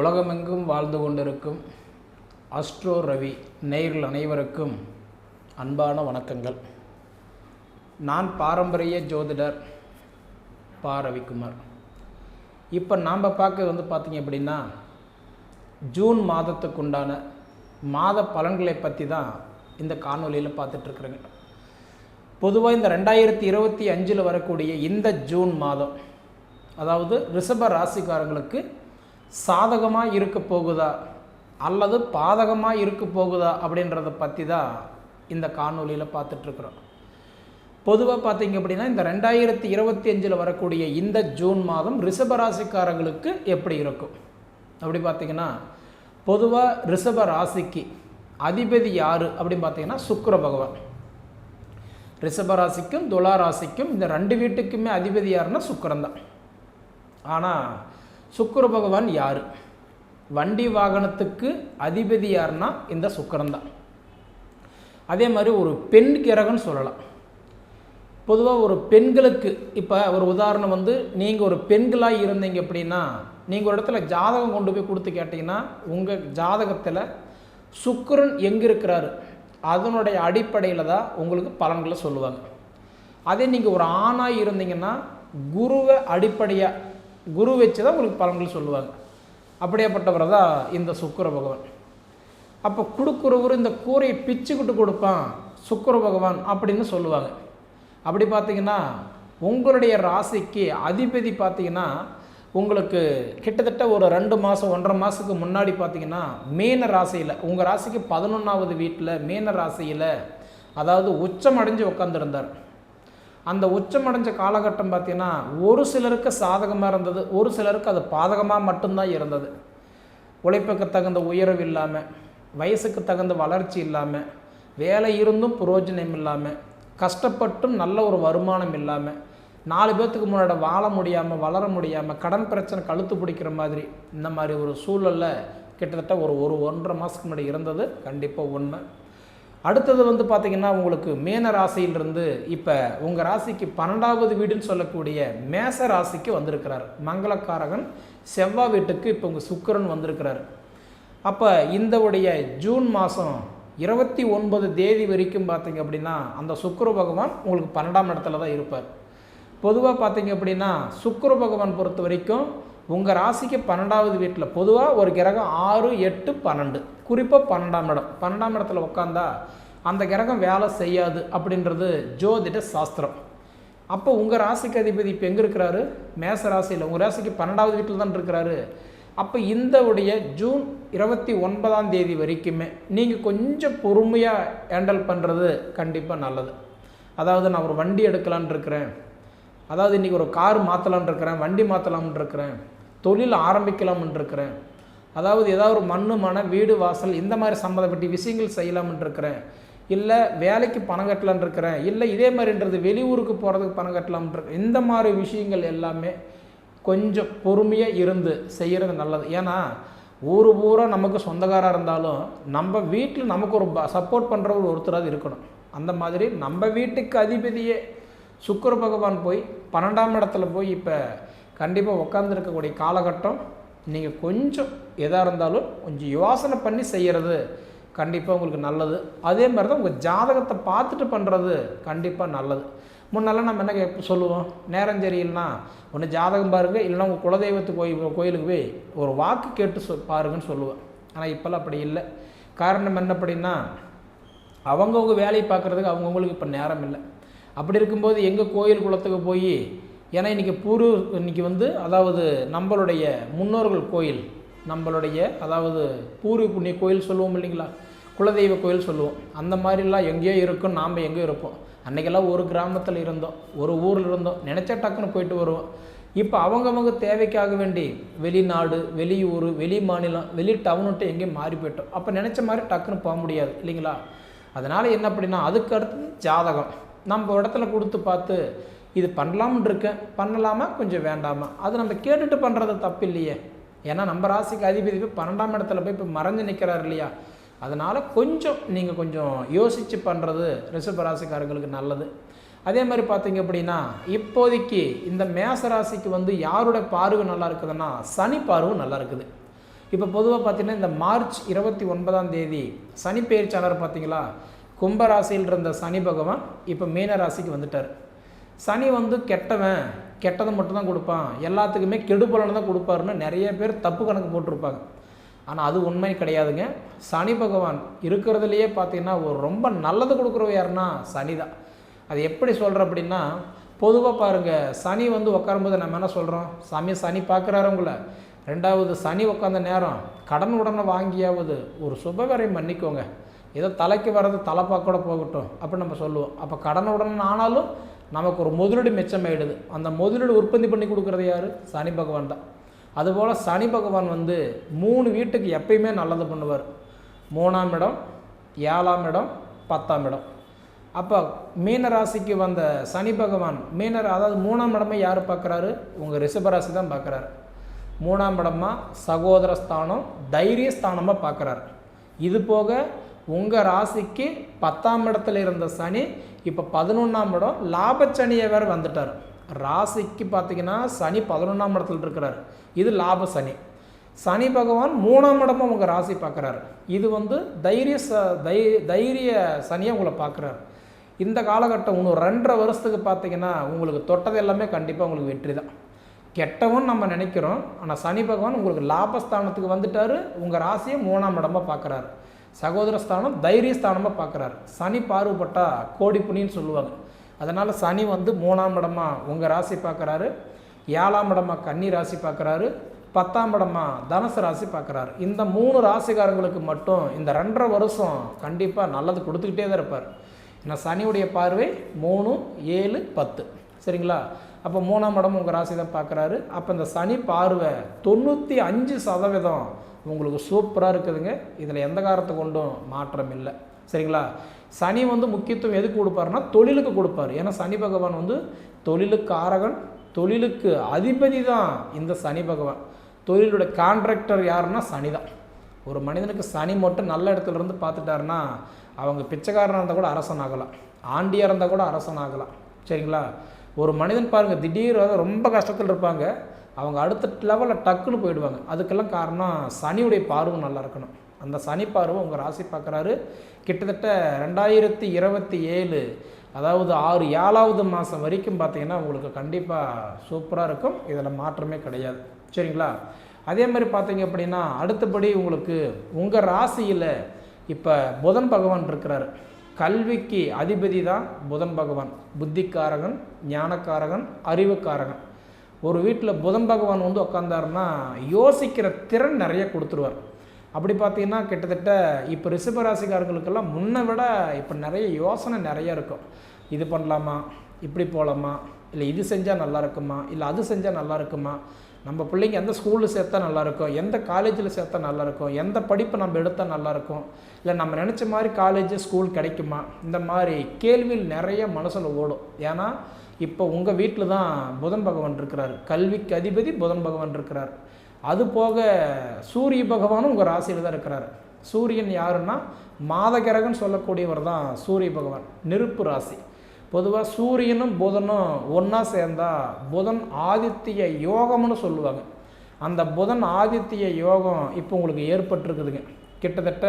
உலகமெங்கும் வாழ்ந்து கொண்டிருக்கும் அஸ்ட்ரோ ரவி நேயர்கள் அனைவருக்கும் அன்பான வணக்கங்கள். நான் பாரம்பரிய ஜோதிடர் பா. ரவிக்குமார். இப்போ நாம் பார்க்க வந்து பார்த்திங்க அப்படின்னா ஜூன் மாதத்துக்கு உண்டான மாத பலன்களை பற்றி தான் இந்த காணொலியில் பார்த்துட்ருக்குறேங்க. பொதுவாக இந்த ரெண்டாயிரத்தி இருபத்தி அஞ்சில் வரக்கூடிய இந்த ஜூன் மாதம் அதாவது ரிஷப ராசிக்காரங்களுக்கு சாதகமாக இருக்க போகுதா? அல்லது பாதகமாக இருக்க போகுதா? அப்படின்றத பற்றி தான் இந்த காணொலியில் பார்த்துட்ருக்குறோம். பொதுவாக பார்த்தீங்க அப்படின்னா இந்த ரெண்டாயிரத்தி இருபத்தி அஞ்சில் வரக்கூடிய இந்த ஜூன் மாதம் ரிஷபராசிக்காரங்களுக்கு எப்படி இருக்கும்? அப்படி பார்த்தீங்கன்னா பொதுவாக ரிஷப ராசிக்கு அதிபதி யார் அப்படின்னு பார்த்தீங்கன்னா சுக்கர பகவான். ரிஷப ராசிக்கும் துலா ராசிக்கும் இந்த ரெண்டு வீட்டுக்குமே அதிபதி யாருன்னா சுக்கரன் தான். ஆனால் சுக்கர பகவான் யார்? வண்டி வாகனத்துக்கு அதிபதி யாருன்னா இந்த சுக்கரன்தான் அதே மாதிரி ஒரு பெண் கிரகம்னு சொல்லலாம். பொதுவாக ஒரு பெண்களுக்கு இப்போ ஒரு உதாரணம் வந்து நீங்கள் ஒரு பெண்களாக இருந்தீங்க அப்படின்னா நீங்கள் ஒரு இடத்துல ஜாதகம் கொண்டு போய் கொடுத்து கேட்டிங்கன்னா உங்கள் ஜாதகத்தில் சுக்கரன் எங்கே இருக்கிறாரு? அதனுடைய அடிப்படையில் தான் உங்களுக்கு பலன்களை சொல்லுவாங்க. அதே நீங்கள் ஒரு ஆணாக இருந்தீங்கன்னா குருவை அடிப்படையாக குரு வச்சு தான் உங்களுக்கு பலன்கள் சொல்லுவாங்க. அப்படியேப்பட்டவர் தான் இந்த சுக்கர பகவான். அப்போ கொடுக்குறவர் இந்த கூரையை பிச்சுக்கிட்டு கொடுப்பான் சுக்கிர பகவான் அப்படின்னு சொல்லுவாங்க. அப்படி பார்த்தீங்கன்னா உங்களுடைய ராசிக்கு அதிபதி பார்த்தீங்கன்னா உங்களுக்கு கிட்டத்தட்ட ஒரு ரெண்டு மாதம் ஒன்றரை மாதத்துக்கு முன்னாடி பார்த்தீங்கன்னா மீன ராசியில் உங்கள் ராசிக்கு பதினொன்றாவது வீட்டில் மீன ராசியில் அதாவது உச்சம் அடைஞ்சு உட்காந்துருந்தார் அந்த உச்சமடைஞ்ச காலகட்டம் பார்த்தீங்கன்னா ஒரு சிலருக்கு சாதகமாக இருந்தது ஒரு சிலருக்கு அது பாதகமாக மட்டும்தான் இருந்தது. உழைப்புக்கு தகுந்த உயர்வு இல்லாமல் வயசுக்கு தகுந்த வளர்ச்சி இல்லாமல் வேலை இருந்தும் புரோஜனம் இல்லாமல் கஷ்டப்பட்டும் நல்ல ஒரு வருமானம் இல்லாமல் நாலு பேர்த்துக்கு முன்னாடி வாழ முடியாமல் வளர முடியாமல் கடன் பிரச்சனை கழுத்து பிடிக்கிற மாதிரி இந்த மாதிரி ஒரு சூழலில் கிட்டத்தட்ட ஒரு ஒரு ஒன்றரை மாதத்துக்கு முன்னாடி இருந்தது கண்டிப்பாக உண்மை. அடுத்தது வந்து பார்த்திங்கன்னா உங்களுக்கு மேன ராசியிலிருந்து இப்போ உங்கள் ராசிக்கு பன்னெண்டாவது வீடுன்னு சொல்லக்கூடிய மேச ராசிக்கு வந்திருக்கிறார். மங்களக்காரகன் செவ்வாய் வீட்டுக்கு இப்போ உங்கள் சுக்கரன் வந்திருக்கிறார். அப்போ இந்த உடைய ஜூன் மாதம் இருபத்தி ஒன்பது தேதி வரைக்கும் பார்த்தீங்க அப்படின்னா அந்த சுக்கர பகவான் உங்களுக்கு பன்னெண்டாம் இடத்துல தான் இருப்பார். பொதுவாக பார்த்தீங்க அப்படின்னா சுக்கர பகவான் பொறுத்த வரைக்கும் உங்கள் ராசிக்கு பன்னெண்டாவது வீட்டில் பொதுவாக ஒரு கிரகம் ஆறு எட்டு பன்னெண்டு. குறிப்பாக பன்னெண்டாம் இடம். பன்னெண்டாம் இடத்துல உட்காந்தா அந்த கிரகம் வேலை செய்யாது அப்படின்றது ஜோதிட சாஸ்திரம். அப்போ உங்கள் ராசிக்கு அதிபதி இப்போ எங்கே இருக்கிறாரு? மேச ராசியில். உங்கள் ராசிக்கு பன்னெண்டாவது வீட்டில் தான் இருக்கிறாரு. அப்போ இந்த உடைய ஜூன் இருபத்தி ஒன்பதாம் தேதி வரைக்குமே நீங்கள் கொஞ்சம் பொறுமையாக ஹேண்டல் பண்ணுறது கண்டிப்பாக நல்லது. அதாவது நான் ஒரு வண்டி எடுக்கலான் இருக்கிறேன். அதாவது இன்றைக்கி ஒரு கார் மாற்றலான் இருக்கிறேன் வண்டி மாற்றலாம்னு இருக்கிறேன் தொழில் ஆரம்பிக்கலாம்னு இருக்கிறேன். அதாவது ஏதாவது ஒரு மண்ணு மன வீடு வாசல் இந்த மாதிரி சம்மந்தப்பட்ட விஷயங்கள் செய்யலாம்னு இருக்கிறேன். இல்லை வேலைக்கு பணம் கட்டலான் இருக்கிறேன். இல்லை இதே மாதிரின்றது வெளியூருக்கு போகிறதுக்கு பணம் கட்டலாம்னு இந்த மாதிரி விஷயங்கள் எல்லாமே கொஞ்சம் பொறுமையாக இருந்து செய்கிறது நல்லது. ஏன்னா ஊர் பூரா நமக்கு சொந்தக்காராக இருந்தாலும் நம்ம வீட்டில் நமக்கு ஒரு சப்போர்ட் பண்ணுறவர் ஒருத்தராக இருக்கணும். அந்த மாதிரி நம்ம வீட்டுக்கு அதிபதியே சுக்கர பகவான் போய் பன்னெண்டாம் இடத்துல போய் இப்போ கண்டிப்பாக உட்காந்துருக்கக்கூடிய காலகட்டம் நீங்கள் கொஞ்சம் எதாக இருந்தாலும் கொஞ்சம் யோசனை பண்ணி செய்கிறது கண்டிப்பாக உங்களுக்கு நல்லது. அதே மாதிரி தான் உங்கள் ஜாதகத்தை பார்த்துட்டு பண்ணுறது கண்டிப்பாக நல்லது. முன்னெல்லாம் நம்ம என்ன கே சொல்லுவோம் நேரம் சரியில்லைனா ஒன்று ஜாதகம் பாருங்கள் இல்லைனா உங்கள் குலதெய்வத்து கோயில் கோயிலுக்கு போய் ஒரு வாக்கு கேட்டு சொ பாருங்கன்னு சொல்லுவேன். ஆனால் இப்போல்லாம் அப்படி இல்லை. காரணம் என்ன அப்படின்னா அவங்கவுங்க வேலையை பார்க்குறதுக்கு அவங்கவுங்களுக்கு இப்போ நேரம் இல்லை. அப்படி இருக்கும்போது எங்கள் கோயில் குளத்துக்கு போய் ஏன்னா இன்றைக்கி பூர்வ இன்றைக்கி வந்து அதாவது நம்மளுடைய முன்னோர்கள் கோயில் நம்மளுடைய அதாவது பூர்வ புண்ணிய கோயில் சொல்லுவோம் இல்லைங்களா? குலதெய்வ கோயில் சொல்லுவோம். அந்த மாதிரிலாம் எங்கேயோ இருக்கும் நாம் எங்கேயோ இருப்போம். அன்றைக்கெல்லாம் ஒரு கிராமத்தில் இருந்தோம் ஒரு ஊரில் இருந்தோம் நினச்ச டக்குன்னு போயிட்டு வருவோம். இப்போ அவங்கவங்க தேவைக்காக வேண்டி வெளிநாடு வெளியூர் வெளி மாநிலம் வெளி டவுனுட்டு எங்கேயும் மாறி போயிட்டோம். அப்போ நினச்ச மாதிரி டக்குன்னு போக முடியாது இல்லைங்களா? அதனால் என்ன அப்படின்னா அதுக்கு அடுத்து ஜாதகம். நம்ம இடத்துல கொடுத்து பார்த்து இது பண்ணலாம்னு இருக்கேன் பண்ணலாமா? கொஞ்சம் வேண்டாமா? அது நம்ம கேட்டுட்டு பண்ணுறது தப்பு இல்லையே. ஏன்னா நம்ம ராசிக்கு அதிபதி போய் பன்னெண்டாம் இடத்துல போய் இப்போ மறைஞ்சு நிற்கிறார் இல்லையா? அதனால் கொஞ்சம் நீங்கள் கொஞ்சம் யோசித்து பண்ணுறது ரிஷப ராசிக்காரங்களுக்கு நல்லது. அதே மாதிரி பார்த்தீங்க அப்படின்னா இப்போதைக்கு இந்த மேச ராசிக்கு வந்து யாரோட பார்வை நல்லா இருக்குதுன்னா சனி பார்வை நல்லா இருக்குது. இப்போ பொதுவாக பார்த்தீங்கன்னா இந்த மார்ச் இருபத்தி ஒன்பதாம் தேதி சனி பெயர்ச்சாளர் பார்த்தீங்களா? கும்பராசியில் இருந்த சனி பகவான் இப்போ மீன ராசிக்கு வந்துட்டார். சனி வந்து கெட்டவன் கெட்டதை மட்டும்தான் கொடுப்பான். எல்லாத்துக்குமே கெடுபலனை தான் கொடுப்பாருன்னு நிறைய பேர் தப்பு கணக்கு போட்டிருப்பாங்க. ஆனால் அது உண்மை கிடையாதுங்க. சனி பகவான் இருக்கிறதுலையே பார்த்தீங்கன்னா ஒரு ரொம்ப நல்லது கொடுக்குறவ யாருன்னா சனி தான். அது எப்படி சொல்கிற அப்படின்னா பொதுவாக பாருங்கள் சனி வந்து உட்காரும்போது நம்ம என்ன சொல்கிறோம் சாமி சனி பார்க்குறாருங்கள ரெண்டாவது சனி உட்காந்த நேரம் கடன் உடனே வாங்கியாவது ஒரு சுபகாரியம் பண்ணிக்கோங்க. ஏதோ தலைக்கு வர்றது தலைப்பாக்கூட போகட்டும் அப்படின்னு நம்ம சொல்லுவோம். அப்போ கடன் உடனே ஆனாலும் நமக்கு ஒரு முதலீடு மிச்சமாயிடுது. அந்த முதலீடு உற்பத்தி பண்ணி கொடுக்குறது யார்? சனி பகவான் தான். அதுபோல் சனி பகவான் வந்து மூணு வீட்டுக்கு எப்பயுமே நல்லது பண்ணுவார். மூணாம் இடம் ஏழாம் இடம் பத்தாம் இடம். அப்போ மீன ராசிக்கு வந்த சனி பகவான் மீன அதாவது மூணாம் இடமா யார் பார்க்குறாரு உங்கள் ரிஷபராசி தான் பார்க்குறாரு மூணாம் இடமா சகோதர ஸ்தானம் தைரிய ஸ்தானமாக பார்க்குறாரு இது போக உங்கள் ராசிக்கு பத்தாம் இடத்துல இருந்த சனி இப்போ பதினொன்றாம் இடம் லாபச்சனியை வேறு வந்துட்டார். ராசிக்கு பார்த்தீங்கன்னா சனி பதினொன்றாம் இடத்துல இருக்கிறார். இது லாப சனி. சனி பகவான் மூணாம் இடமும் உங்கள் ராசி பார்க்குறாரு இது வந்து தைரிய ச தை தைரிய சனியை உங்களை பார்க்குறாரு இந்த காலகட்டம் இன்னும் ரெண்டரை வருஷத்துக்கு பார்த்தீங்கன்னா உங்களுக்கு தொட்டது எல்லாமே கண்டிப்பாக உங்களுக்கு வெற்றி தான். கெட்டவன் நம்ம நினைக்கிறோம். ஆனால் சனி பகவான் உங்களுக்கு லாபஸ்தானத்துக்கு வந்துட்டார். உங்கள் ராசியை மூணாம் இடமாக பார்க்குறாரு சகோதரஸ்தானம் தைரியஸ்தானமாக பார்க்குறாரு சனி பார்வப்பட்டா கோடி புனின்னு சொல்லுவாங்க. அதனால் சனி வந்து மூணாம் இடமா உங்கள் ராசி பார்க்குறாரு ஏழாம் இடமா கன்னி ராசி பார்க்குறாரு பத்தாம் இடமா தனுசு ராசி பார்க்குறாரு இந்த மூணு ராசிக்காரங்களுக்கு மட்டும் இந்த ரெண்டரை வருஷம் கண்டிப்பாக நல்லது கொடுத்துக்கிட்டே தான் இருப்பார். ஏன்னா சனியுடைய பார்வை மூணு ஏழு பத்து. சரிங்களா? அப்போ மூணாம் இடம் உங்கள் ராசி தான் பார்க்குறாரு அப்போ இந்த சனி பார்வை தொண்ணூற்றி அஞ்சு சதவீதம் உங்களுக்கு சூப்பராக இருக்குதுங்க. இதில் எந்த காரத்தை கொண்டும் மாற்றம் இல்லை. சரிங்களா? சனி வந்து முக்கியத்துவம் எதுக்கு கொடுப்பாருன்னா தொழிலுக்கு கொடுப்பார். ஏன்னா சனி பகவான் வந்து தொழிலுக்கு ஆரகன் தொழிலுக்கு அதிபதி தான் இந்த சனி பகவான். தொழிலுடைய கான்ட்ராக்டர் யாருன்னா சனி தான் ஒரு மனிதனுக்கு சனி மட்டும் நல்ல இடத்துல இருந்து பார்த்துட்டாருன்னா அவங்க பிச்சைக்காரனாக இருந்தால் கூட அரசன் ஆகலாம். ஆண்டியாக இருந்தால் கூட அரசன் ஆகலாம். சரிங்களா? ஒரு மனிதன் பாருங்கள் திடீர் ரொம்ப கஷ்டத்தில் இருப்பாங்க. அவங்க அடுத்த லெவலில் டக்குன்னு போயிடுவாங்க. அதுக்கெல்லாம் காரணம் சனியுடைய பார்வை நல்லா இருக்கணும். அந்த சனி பார்வை உங்கள் ராசி பார்க்குறாரு. கிட்டத்தட்ட ரெண்டாயிரத்தி இருபத்தி ஏழு அதாவது ஆறு ஏழாவது மாதம் வரைக்கும் பார்த்தீங்கன்னா உங்களுக்கு கண்டிப்பாக சூப்பராக இருக்கும். இதில் மாற்றமே கிடையாது. சரிங்களா? அதே மாதிரி பார்த்தீங்க அப்படின்னா அடுத்தபடி உங்களுக்கு உங்கள் ராசியில் இப்போ புதன் பகவான் இருக்கிறாரு. கல்விக்கு அதிபதி தான் புதன் பகவான். புத்திக்காரகன் ஞானக்காரகன் அறிவுக்காரகன். ஒரு வீட்டில் புதன் பகவான் வந்து உட்காந்தாருன்னா யோசிக்கிற திறன் நிறைய கொடுத்துருவார். அப்படி பார்த்தீங்கன்னா கிட்டத்தட்ட இப்போ ரிஷபராசிக்காரங்களுக்கெல்லாம் முன்னை விட இப்போ நிறைய யோசனை நிறைய இருக்கும். இது பண்ணலாமா? இப்படி போகலாமா இல்லை இது செஞ்சால் நல்லா இருக்குமா? இல்லை அது செஞ்சால் நல்லா இருக்குமா? நம்ம பிள்ளைங்க எந்த ஸ்கூலில் சேர்த்தா நல்லாயிருக்கும் எந்த காலேஜில் சேர்த்தா நல்லாயிருக்கும் எந்த படிப்பை நம்ம எடுத்தால் நல்லாயிருக்கும் இல்லை நம்ம நினச்ச மாதிரி காலேஜ் ஸ்கூல் கிடைக்குமா? இந்த மாதிரி கேள்வியில் நிறைய மனசில் ஓடும். ஏன்னா இப்போ உங்கள் வீட்டில் தான் புதன் பகவான் இருக்கிறார். கல்விக்கு அதிபதி புதன் பகவான் இருக்கிறார். அது போக சூரிய பகவானும் உங்கள் ராசியில் தான் இருக்கிறார். சூரியன் யாருன்னா மாதகிரகன் சொல்லக்கூடியவர் தான் சூரிய பகவான். நெருப்பு ராசி. பொதுவாக சூரியனும் புதனும் ஒன்றா சேர்ந்தா புதன் ஆதித்ய யோகம்னு சொல்லுவாங்க. அந்த புதன் ஆதித்ய யோகம் இப்போ உங்களுக்கு ஏற்பட்டிருக்குதுங்க. கிட்டத்தட்ட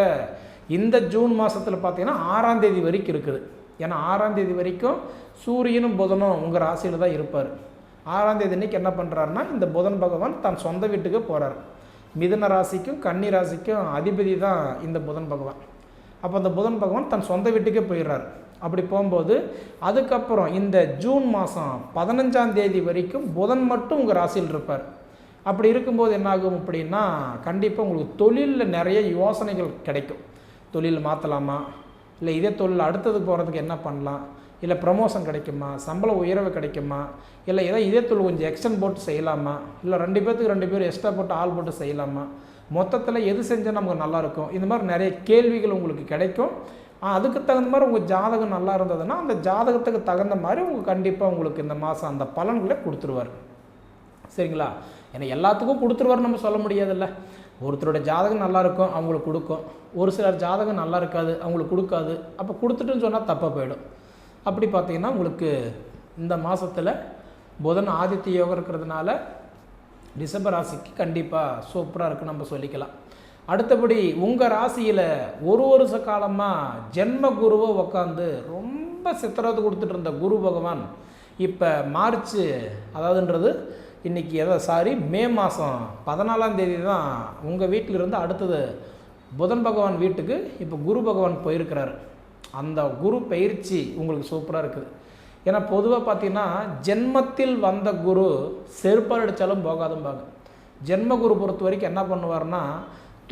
இந்த ஜூன் மாதத்தில் பார்த்தீங்கன்னா ஆறாம் தேதி வரைக்கும் இருக்குது. ஏன்னா ஆறாம் தேதி வரைக்கும் சூரியனும் புதனும் உங்கள் ராசியில் தான் இருப்பார். ஆறாம் தேதி அன்னைக்கு என்ன பண்ணுறாருன்னா இந்த புதன் பகவான் தன் சொந்த வீட்டுக்கு போகிறார் மிதுன ராசிக்கும் கன்னி ராசிக்கும் அதிபதி தான் இந்த புதன் பகவான். அப்போ அந்த புதன் பகவான் தன் சொந்த வீட்டுக்கே போயிடுறார். அப்படி போகும்போது அதுக்கப்புறம் இந்த ஜூன் மாதம் பதினஞ்சாம் தேதி வரைக்கும் புதன் மட்டும் உங்கள் ராசியில் இருப்பார். அப்படி இருக்கும்போது என்னாகும் அப்படின்னா கண்டிப்பாக உங்களுக்கு தொழிலில் நிறைய யோசனைகள் கிடைக்கும். தொழில் மாற்றலாமா இல்லை இதே தொழில் அடுத்தது போகிறதுக்கு என்ன பண்ணலாம்? இல்லை ப்ரமோஷன் கிடைக்குமா? சம்பள உயர்வு கிடைக்குமா? இல்லை ஏதோ இதே தொழில் கொஞ்சம் எக்ஸ்டன் போட்டு செய்யலாமா? இல்லை ரெண்டு பேர்த்துக்கு ரெண்டு பேர் எக்ஸ்ட்ரா போட்டு ஆள் போட்டு செய்யலாமா? மொத்தத்தில் எது செஞ்சால் நமக்கு நல்லாயிருக்கும் இந்த மாதிரி நிறைய கேள்விகள் உங்களுக்கு கிடைக்கும். அதுக்கு தகுந்த மாதிரி உங்கள் ஜாதகம் நல்லா இருந்ததுன்னா அந்த ஜாதகத்துக்கு தகுந்த மாதிரி உங்கள் கண்டிப்பாக உங்களுக்கு இந்த மாதம் அந்த பலன்களை கொடுத்துருவார். சரிங்களா? ஏன்னா எல்லாத்துக்கும் கொடுத்துருவார் நம்ம சொல்ல முடியாதுல்ல. ஒருத்தரோட ஜாதகம் நல்லா இருக்கும் அவங்களுக்கு கொடுக்கும். ஒரு சிலர் ஜாதகம் நல்லா இருக்காது அவங்களுக்கு கொடுக்காது. அப்போ கொடுத்துட்டுன்னு சொன்னால் தப்பாக போயிடும். அப்படி பார்த்தீங்கன்னா உங்களுக்கு இந்த மாதத்தில் புதன் ஆதித்ய யோகம் இருக்கிறதுனால ரிஷப ராசிக்கு கண்டிப்பாக சூப்பராக இருக்குன்னு நம்ம சொல்லிக்கலாம். அடுத்தபடி உங்கள் ராசியில் ஒரு வருஷ காலமாக ஜென்ம குருவை உக்காந்து ரொம்ப சித்திரத்தை கொடுத்துட்டு இருந்த குரு பகவான் இப்போ மார்ச் அதாவதுன்றது இன்றைக்கி எதோ சாரி மே மாதம் பதினாலாம் தேதி தான் உங்கள் வீட்டிலிருந்து அடுத்தது புதன் பகவான் வீட்டுக்கு இப்போ குரு பகவான் போயிருக்கிறாரு. அந்த குரு பயிற்சி உங்களுக்கு சூப்பராக இருக்குது. ஏன்னா பொதுவாக பார்த்தீங்கன்னா ஜென்மத்தில் வந்த குரு செருப்பால் அடித்தாலும் போகாதும்பாங்க. ஜென்ம குரு பொறுத்த வரைக்கும் என்ன பண்ணுவார்னா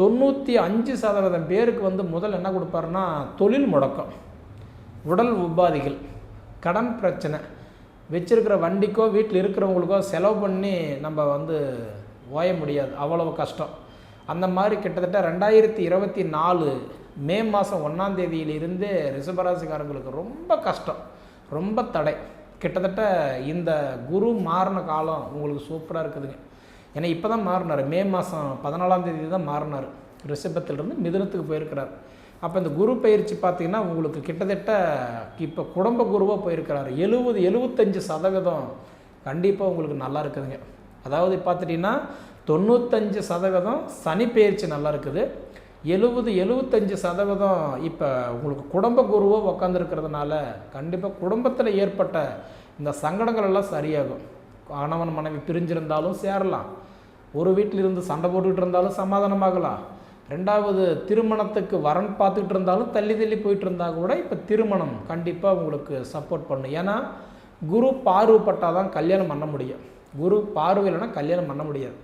தொண்ணூற்றி அஞ்சு சதவீதம் பேருக்கு வந்து முதல் என்ன கொடுப்பாருன்னா தொழில் முடக்கம் உடல் உபாதிகள் கடன் பிரச்சனை வச்சிருக்கிற வண்டிக்கோ வீட்டில் இருக்கிறவங்களுக்கோ செலவு பண்ணி நம்ம வந்து ஓய முடியாது. அவ்வளவு கஷ்டம். அந்த மாதிரி கிட்டத்தட்ட ரெண்டாயிரத்தி இருபத்தி நாலு மே மாதம் ஒன்றாம் தேதியிலிருந்தே ரிஷபராசிக்காரங்களுக்கு ரொம்ப கஷ்டம். ரொம்ப தடை. கிட்டத்தட்ட இந்த குரு மாறின காலம் உங்களுக்கு சூப்பராக இருக்குதுங்க. ஏன்னா இப்போ தான் மாறினார். மே மாதம் பதினாலாம் தேதி தான் மாறினார். ரிஷபத்திலிருந்து மிதுனத்துக்கு போயிருக்கிறார். அப்போ இந்த குரு பயிற்சி பார்த்திங்கன்னா உங்களுக்கு கிட்டத்தட்ட இப்போ குடும்ப குருவாக போயிருக்கிறாரு. எழுபது எழுபத்தஞ்சு சதவீதம் கண்டிப்பாக உங்களுக்கு நல்லா இருக்குதுங்க. அதாவது பார்த்துட்டிங்கன்னா தொண்ணூத்தஞ்சு சதவீதம் சனி பயிற்சி நல்லா இருக்குது. எழுபது எழுபத்தஞ்சு சதவீதம் இப்போ உங்களுக்கு குடும்ப குருவாக உக்காந்துருக்கிறதுனால கண்டிப்பாக குடும்பத்தில் ஏற்பட்ட இந்த சங்கடங்கள் எல்லாம் சரியாகும். கணவன் மனைவி பிரிஞ்சிருந்தாலும் சேரலாம். ஒரு வீட்டில் இருந்து சண்டை போட்டுக்கிட்டு இருந்தாலும் சமாதானமாகலாம். ரெண்டாவது திருமணத்துக்கு வரன் பார்த்துக்கிட்டு இருந்தாலும் தள்ளி தள்ளி போயிட்டு இருந்தால் கூட இப்போ திருமணம் கண்டிப்பாக உங்களுக்கு சப்போர்ட் பண்ணும். ஏன்னா குரு பார்வைப்பட்டால் தான் கல்யாணம் பண்ண முடியும். குரு பார்வை இல்லைன்னா கல்யாணம் பண்ண முடியாது.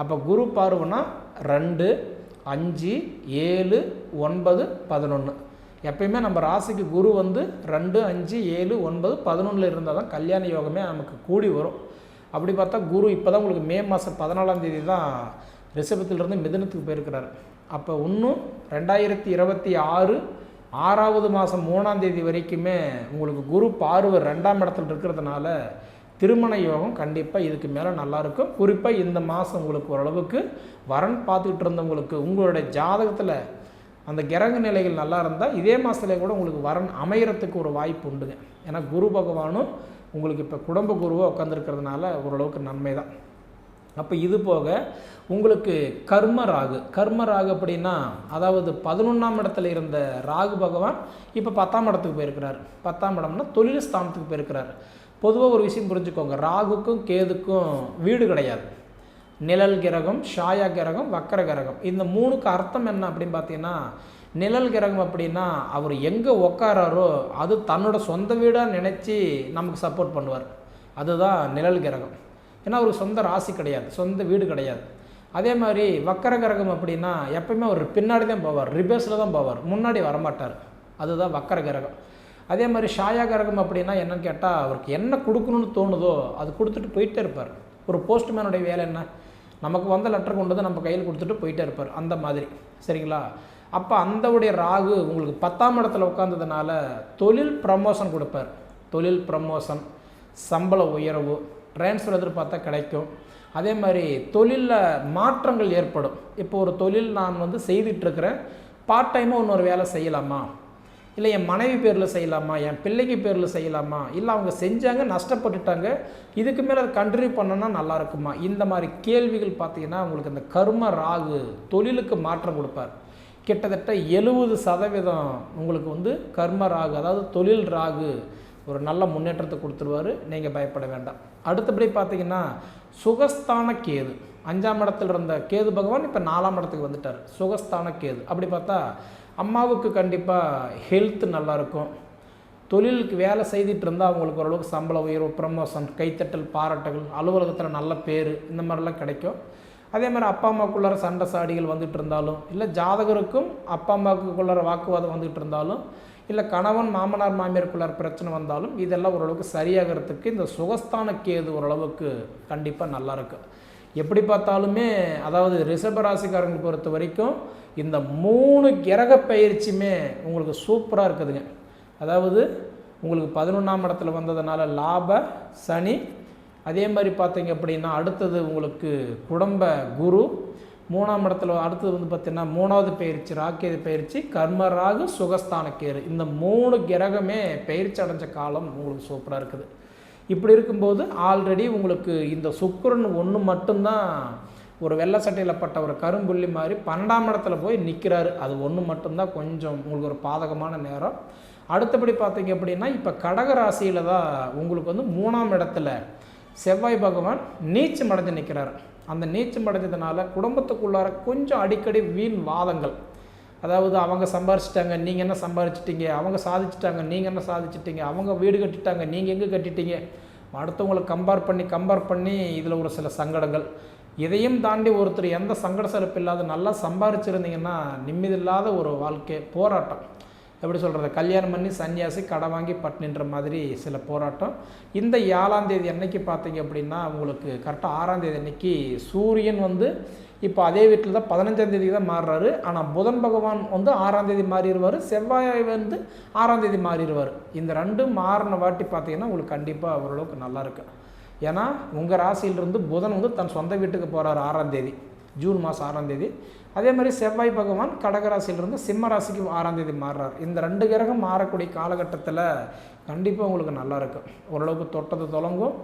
அப்போ குரு பார்வைனா ரெண்டு அஞ்சு ஏழு ஒன்பது பதினொன்று எப்பயுமே நம்ம ராசிக்கு குரு வந்து ரெண்டு அஞ்சு ஏழு ஒன்பது பதினொன்றில் இருந்தால் தான் கல்யாண யோகமே நமக்கு கூடி வரும். அப்படி பார்த்தா குரு இப்போ தான் உங்களுக்கு மே மாதம் பதினாலாம் தேதி தான் ரிஷபத்திலிருந்து மிதனத்துக்கு போயிருக்கிறார். அப்போ இன்னும் ரெண்டாயிரத்தி இருபத்தி ஆறு ஆறாவது மாதம் மூணாம் தேதி வரைக்குமே உங்களுக்கு குரு பார்வை ரெண்டாம் இடத்துல இருக்கிறதுனால திருமண யோகம் கண்டிப்பாக இதுக்கு மேலே நல்லாயிருக்கும் குறிப்பாக இந்த மாதம் உங்களுக்கு ஓரளவுக்கு வரன் பார்த்துக்கிட்டு இருந்தவங்களுக்கு உங்களுடைய ஜாதகத்தில் அந்த கிரக நிலைகள் நல்லா இருந்தால் இதே மாதத்துல கூட உங்களுக்கு வரன் அமையறதுக்கு ஒரு வாய்ப்பு உண்டுங்க. ஏன்னா குரு பகவானும் உங்களுக்கு இப்போ குடும்ப குருவாக உட்காந்துருக்கிறதுனால ஓரளவுக்கு நன்மை தான் அப்போ இது போக உங்களுக்கு கர்ம ராகு. கர்ம ராகு அப்படின்னா அதாவது பதினொன்றாம் இடத்துல இருந்த ராகு பகவான் இப்போ பத்தாம் இடத்துக்கு போயிருக்கிறார். பத்தாம் இடம்னா தொழில் ஸ்தானத்துக்கு போயிருக்கிறார். பொதுவாக ஒரு விஷயம் புரிஞ்சுக்கோங்க. ராகுக்கும் கேதுக்கும் வீடு கிடையாது. நிழல் கிரகம் ஷாயா கிரகம் வக்கர கிரகம். இந்த மூணுக்கு அர்த்தம் என்ன அப்படின்னு பார்த்தீங்கன்னா நிழல் கிரகம் அப்படின்னா அவர் எங்கே உக்காராரோ அது தன்னோட சொந்த வீடாக நினச்சி நமக்கு சப்போர்ட் பண்ணுவார். அதுதான் நிழல் கிரகம். ஏன்னா அவருக்கு சொந்த ராசி கிடையாது சொந்த வீடு கிடையாது. அதே மாதிரி வக்கர கிரகம் அப்படின்னா எப்பயுமே அவர் பின்னாடி தான் போவார் ரிபேஸில் தான் போவார் முன்னாடி வரமாட்டார். அதுதான் வக்கர கிரகம். அதே மாதிரி ஷாயா கிரகம் அப்படின்னா என்னன்னு கேட்டால் அவருக்கு என்ன கொடுக்கணும்னு தோணுதோ அது கொடுத்துட்டு போயிட்டே இருப்பார். ஒரு போஸ்ட்மேனுடைய வேலை என்ன? நமக்கு வந்த லெட்டர் கொண்டு வந்து நம்ம கையில் கொடுத்துட்டு போயிட்டே இருப்பார். அந்த மாதிரி. சரிங்களா? அப்போ அந்தவுடைய ராகு உங்களுக்கு பத்தாம் இடத்துல உட்காந்ததுனால தொழில் ப்ரமோஷன் கொடுப்பார். தொழில் ப்ரமோஷன் சம்பள உயர்வு ட்ரான்ஸ்ஃபர் எதிர்பார்த்தா கிடைக்கும். அதே மாதிரி தொழிலில் மாற்றங்கள் ஏற்படும். இப்போ ஒரு தொழில் நான் வந்து செய்துட்ருக்கிறேன். பார்ட் டைமாக இன்னொரு வேலை செய்யலாமா? இல்லை என் மனைவி பேரில் செய்யலாமா? என் பிள்ளைக்கு பேரில் செய்யலாமா? இல்லை அவங்க செஞ்சாங்க நஷ்டப்பட்டுட்டாங்க. இதுக்கு மேலே அதை கண்டினியூ பண்ணோன்னா நல்லா இருக்குமா? இந்த மாதிரி கேள்விகள் பார்த்தீங்கன்னா உங்களுக்கு இந்த கர்ம ராகு தொழிலுக்கு மாற்றம் கொடுப்பார். கிட்டத்தட்ட எழுபது சதவீதம் உங்களுக்கு வந்து கர்ம ராகு அதாவது தொழில் ராகு ஒரு நல்ல முன்னேற்றத்தை கொடுத்துருவாரு. நீங்கள் பயப்பட வேண்டாம். அடுத்தபடி பார்த்தீங்கன்னா சுகஸ்தான கேது. அஞ்சாம் இடத்துல இருந்த கேது பகவான் இப்போ நாலாம் இடத்துக்கு வந்துட்டார். சுகஸ்தான கேது. அப்படி பார்த்தா அம்மாவுக்கு கண்டிப்பாக ஹெல்த் நல்லாயிருக்கும் தொழிலுக்கு வேலை செய்துட்டு இருந்தால் அவங்களுக்கு ஓரளவுக்கு சம்பள உயர்வு ப்ரமோஷன் கைத்தட்டல் பாராட்டுகள் அலுவலகத்தில் நல்ல பேர் இந்த மாதிரிலாம் கிடைக்கும். அதே மாதிரி அப்பா அம்மாக்குள்ளார சண்டை சாடிகள் வந்துட்டு இருந்தாலும் இல்லை ஜாதகருக்கும் அப்பா அம்மாவுக்குள்ளார வாக்குவாதம் வந்துட்டு இருந்தாலும் இல்லை கணவன் மாமனார் மாமியாருக்குள்ளார பிரச்சனை வந்தாலும் இதெல்லாம் ஓரளவுக்கு சரியாகிறதுக்கு இந்த சுகஸ்தான கேது ஓரளவுக்கு கண்டிப்பாக நல்லா இருக்கும் எப்படி பார்த்தாலுமே அதாவது ரிஷபராசிக்காரங்களை பொறுத்த வரைக்கும் இந்த மூணு கிரக பயிற்சியுமே உங்களுக்கு சூப்பராக இருக்குதுங்க. அதாவது உங்களுக்கு பதினொன்றாம் இடத்துல வந்ததுனால லாப சனி அதே மாதிரி பார்த்தீங்க அப்படின்னா அடுத்தது உங்களுக்கு குடும்ப குரு. மூணாம் இடத்துல அடுத்தது வந்து பார்த்திங்கன்னா மூணாவது பயிற்சி ராக்கியது பயிற்சி கர்மராகு சுகஸ்தான இந்த மூணு கிரகமே பயிற்சி அடைஞ்ச காலம் உங்களுக்கு சூப்பராக இருக்குது. இப்படி இருக்கும்போது ஆல்ரெடி உங்களுக்கு இந்த சுக்கரன் ஒன்று மட்டும்தான் ஒரு வெள்ளை சட்டையில் பட்ட ஒரு கரும்புள்ளி மாதிரி பன்னெண்டாம் இடத்துல போய் நிற்கிறாரு அது ஒன்று மட்டும்தான் கொஞ்சம் உங்களுக்கு ஒரு பாதகமான நேரம். அடுத்தபடி பார்த்தீங்க அப்படின்னா இப்போ கடக ராசியில் தான் உங்களுக்கு வந்து மூணாம் இடத்துல செவ்வாய் பகவான் நீச்சம் அடைஞ்சு நிற்கிறார். அந்த நீச்சம் அடைஞ்சதுனால குடும்பத்துக்குள்ளார கொஞ்சம் அடிக்கடி வீண் வாதங்கள். அதாவது அவங்க சம்பாரிச்சிட்டாங்க நீங்கள் என்ன சம்பாரிச்சிட்டிங்க? அவங்க சாதிச்சிட்டாங்க நீங்கள் என்ன சாதிச்சிட்டிங்க? அவங்க வீடு கட்டிட்டாங்க நீங்கள் எங்கே கட்டிட்டீங்க? அடுத்தவங்களை கம்பேர் பண்ணி கம்பேர் பண்ணி இதில் ஒரு சில சங்கடங்கள். இதையும் தாண்டி ஒருத்தர் எந்த சங்கட சிறப்பு இல்லாத நல்லா சம்பாரிச்சிருந்தீங்கன்னா நிம்மதியில்லாத ஒரு வாழ்க்கை போராட்டம். எப்படி சொல்கிறது கல்யாணம் பண்ணி சன்னியாசி கடை வாங்கி பட்டினின்ற மாதிரி சில போராட்டம். இந்த ஏழாம் தேதி அன்னைக்கு பார்த்தீங்க அப்படின்னா உங்களுக்கு கரெக்டாக ஆறாம் தேதி அன்னைக்கு சூரியன் வந்து இப்போ அதே வீட்டில் தான் பதினஞ்சாம் தேதி தான் மாறுறாரு. ஆனால் புதன் பகவான் வந்து ஆறாம் தேதி மாறிடுவார் செவ்வாய் வந்து ஆறாம் தேதி மாறிடுவார். இந்த ரெண்டும் மாறின வாட்டி பார்த்தீங்கன்னா உங்களுக்கு கண்டிப்பாக ஓரளவுக்கு நல்லா ஏன்னா உங்கள் ராசியிலிருந்து புதன் வந்து தன் சொந்த வீட்டுக்கு போகிறார் ஆறாம் தேதி. ஜூன் மாதம் ஆறாம் தேதி. அதே மாதிரி செவ்வாய் பகவான் கடகராசியிலிருந்து சிம்ம ராசிக்கு ஆறாம் தேதி மாறுறார். இந்த ரெண்டு கிரகம் மாறக்கூடிய காலகட்டத்தில் கண்டிப்பாக உங்களுக்கு நல்லாயிருக்கும் ஓரளவுக்கு தொட்டது தொடங்கும்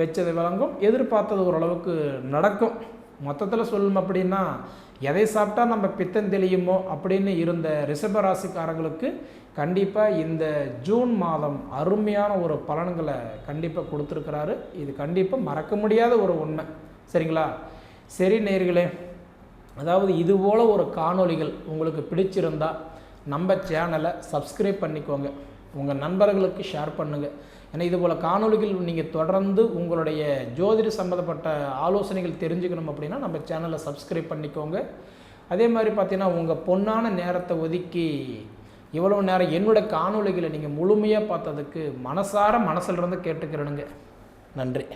வச்சது விளங்கும் எதிர்பார்த்தது ஓரளவுக்கு நடக்கும். மொத்தத்தில் சொல்லணும் அப்படின்னா எதை சாப்பிட்டா நம்ம பித்தம் தெளியுமோ அப்படின்னு இருந்த ரிஷப ராசிக்காரங்களுக்கு கண்டிப்பாக இந்த ஜூன் மாதம் அருமையான ஒரு பலன்களை கண்டிப்பாக கொடுத்துருக்கிறாரு. இது கண்டிப்பாக மறக்க முடியாத ஒரு உண்மை. சரிங்களா? சரி நேர்களே அதாவது இதுபோல் ஒரு காணொளிகள் உங்களுக்கு பிடிச்சிருந்தால் நம்ம சேனலை சப்ஸ்கிரைப் பண்ணிக்கோங்க. உங்கள் நண்பர்களுக்கு ஷேர் பண்ணுங்கள் ஏன்னா இதுபோல் காணொலிகள் காணொளிகள் நீங்கள் தொடர்ந்து உங்களுடைய ஜோதிட சம்மந்தப்பட்ட ஆலோசனைகள் தெரிஞ்சுக்கணும் அப்படின்னா நம்ம சேனலை சப்ஸ்கிரைப் பண்ணிக்கோங்க. அதே மாதிரி பார்த்தீங்கன்னா உங்கள் பொன்னான நேரத்தை ஒதுக்கி இவ்வளோ நேரம் என்னோட காணொளிகளை நீங்கள் முழுமையாக பார்த்ததுக்கு மனசார மனசிலிருந்து கேட்டுக்கிறனுங்க. நன்றி.